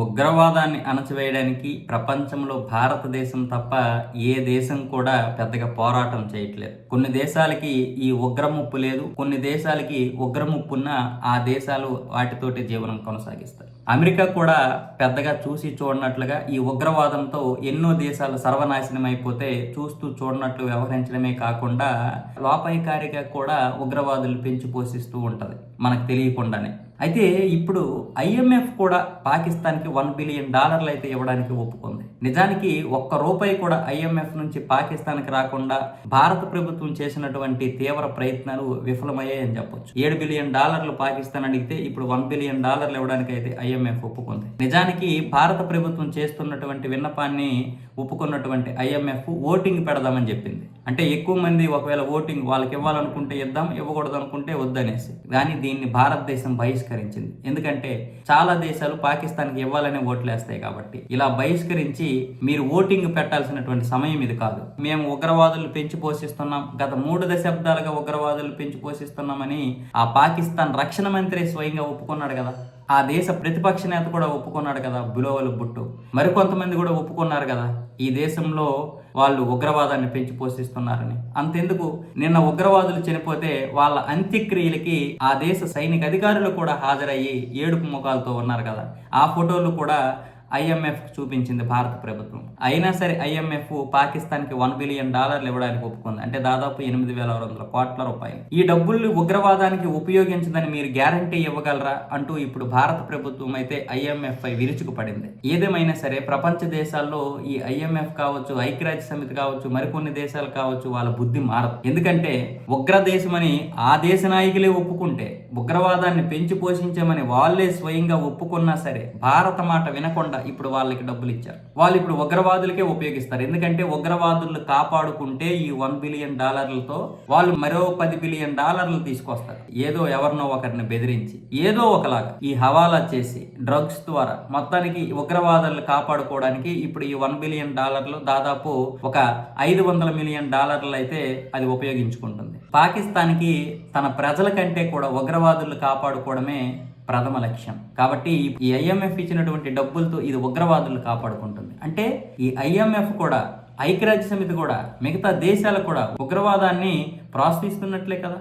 ఉగ్రవాదాన్ని అణచివేయడానికి ప్రపంచంలో భారతదేశం తప్ప ఏ దేశం కూడా పెద్దగా పోరాటం చేయట్లేదు. కొన్ని దేశాలకి ఈ ఉగ్రముప్పు లేదు కొన్ని దేశాలకి ఉగ్రముప్పున్న ఆ దేశాలు వాటితోటి జీవనం కొనసాగిస్తాయి. అమెరికా కూడా పెద్దగా చూసి చూడనట్లుగా ఈ ఉగ్రవాదంతో ఎన్నో దేశాలు సర్వనాశనం అయిపోతే చూస్తూ చూడనట్లు వ్యవహరించడమే కాకుండా లోపాయికారిగా కూడా ఉగ్రవాదులు పెంచి పోషిస్తూ ఉంటుంది మనకు తెలియకుండానే. అయితే ఇప్పుడు ఐఎంఎఫ్ కూడా పాకిస్తాన్కి వన్ బిలియన్ డాలర్లు అయితే ఇవ్వడానికి ఒప్పుకుంది. నిజానికి ఒక్క రూపాయి కూడా ఐఎంఎఫ్ నుంచి పాకిస్తాన్కి రాకుండా భారత ప్రభుత్వం చేసినటువంటి తీవ్ర ప్రయత్నాలు విఫలమయ్యాయని చెప్పొచ్చు. ఏడు బిలియన్ డాలర్లు పాకిస్తాన్ అడిగితే ఇప్పుడు వన్ బిలియన్ డాలర్లు ఇవ్వడానికి అయితే ఐఎంఎఫ్ ఒప్పుకుంది. నిజానికి భారత ప్రభుత్వం చేస్తున్నటువంటి విన్నపాన్ని ఒప్పుకున్నటువంటి ఐఎంఎఫ్ ఓటింగ్ పెడదామని చెప్పింది. అంటే ఎక్కువ మంది ఒకవేళ ఓటింగ్ వాళ్ళకి ఇవ్వాలనుకుంటే ఇద్దాం ఇవ్వకూడదు అనుకుంటే వద్దనేసి. కానీ దీన్ని భారతదేశం బహిష్కరించింది. ఎందుకంటే చాలా దేశాలు పాకిస్తాన్కి ఇవ్వాలనే ఓట్లు వేస్తాయి కాబట్టి. ఇలా బహిష్కరించి మీరు ఓటింగ్ పెట్టాల్సినటువంటి సమయం ఇది కాదు. మేము ఉగ్రవాదులు పెంచి పోషిస్తున్నాం. గత మూడు దశాబ్దాలుగా ఉగ్రవాదులు పెంచి పోషిస్తున్నామని ఆ పాకిస్తాన్ రక్షణ మంత్రి స్వయంగా ఒప్పుకున్నాడు కదా. ఆ దేశ ప్రతిపక్ష నేత కూడా ఒప్పుకున్నాడు కదా బిలోవలు బుట్టు. మరికొంతమంది కూడా ఒప్పుకున్నారు కదా ఈ దేశంలో వాళ్ళు ఉగ్రవాదాన్ని పెంచి పోషిస్తున్నారని. అంతెందుకు? నిన్న ఉగ్రవాదులు చనిపోతే వాళ్ళ అంత్యక్రియలకి ఆ దేశ సైనిక అధికారులు కూడా హాజరయ్యి ఏడుపు ముఖాలతో ఉన్నారు కదా. ఆ ఫోటోలు కూడా ఐఎంఎఫ్ చూపించింది భారత ప్రభుత్వం. అయినా సరే ఐఎంఎఫ్ పాకిస్తాన్కి వన్ బిలియన్ డాలర్లు ఇవ్వడానికి ఒప్పుకుంది. అంటే దాదాపు ఎనిమిది వేల ఆరు వందల కోట్ల రూపాయలు. ఈ డబ్బుల్ని ఉగ్రవాదానికి ఉపయోగించదని మీరు గ్యారంటీ ఇవ్వగలరా? అంటూ ఇప్పుడు భారత ప్రభుత్వం అయితే ఐఎంఎఫ్ పై విరుచుకుపడింది. ఏదేమైనా సరే ప్రపంచ దేశాల్లో ఈ ఐఎంఎఫ్ కావచ్చు ఐక్యరాజ్య సమితి కావచ్చు మరికొన్ని దేశాలు కావచ్చు వాళ్ళ బుద్ధి మారదు. ఎందుకంటే ఉగ్ర దేశమని ఆ దేశ నాయకులే ఒప్పుకుంటే ఉగ్రవాదాన్ని పెంచి పోషించమని వాళ్ళే స్వయంగా ఒప్పుకున్నా సరే భారత మాట వినకుండా ఇప్పుడు వాళ్ళకి డబ్బులు ఇచ్చారు. వాళ్ళు ఇప్పుడు ఉగ్రవాదులకే ఉపయోగిస్తారు. ఎందుకంటే ఉగ్రవాదులు కాపాడుకుంటే ఈ వన్ బిలియన్ డాలర్లతో వాళ్ళు మరో పది బిలియన్ డాలర్లు తీసుకొస్తారు. ఏదో ఎవరినో ఒకరిని బెదిరించి ఏదో ఒకలాగా ఈ హవాలా చేసి డ్రగ్స్ ద్వారా మొత్తానికి ఉగ్రవాదులు కాపాడుకోవడానికి ఇప్పుడు ఈ వన్ బిలియన్ డాలర్లు దాదాపు ఒక ఐదు వందల మిలియన్ డాలర్లు అయితే అది ఉపయోగించుకుంటుంది. పాకిస్తాన్కి తన ప్రజల కంటే కూడా ఉగ్రవాదులు కాపాడుకోవడమే ప్రథమ లక్ష్యం. కాబట్టి ఈ ఐఎంఎఫ్ ఇచ్చినటువంటి డబ్బులతో ఇది ఉగ్రవాదులు కాపాడుకుంటుంది. అంటే ఈ ఐఎంఎఫ్ కూడా ఐక్యరాజ్య సమితి కూడా మిగతా దేశాలు కూడా ఉగ్రవాదాన్ని ప్రోత్సహిస్తున్నట్లే కదా?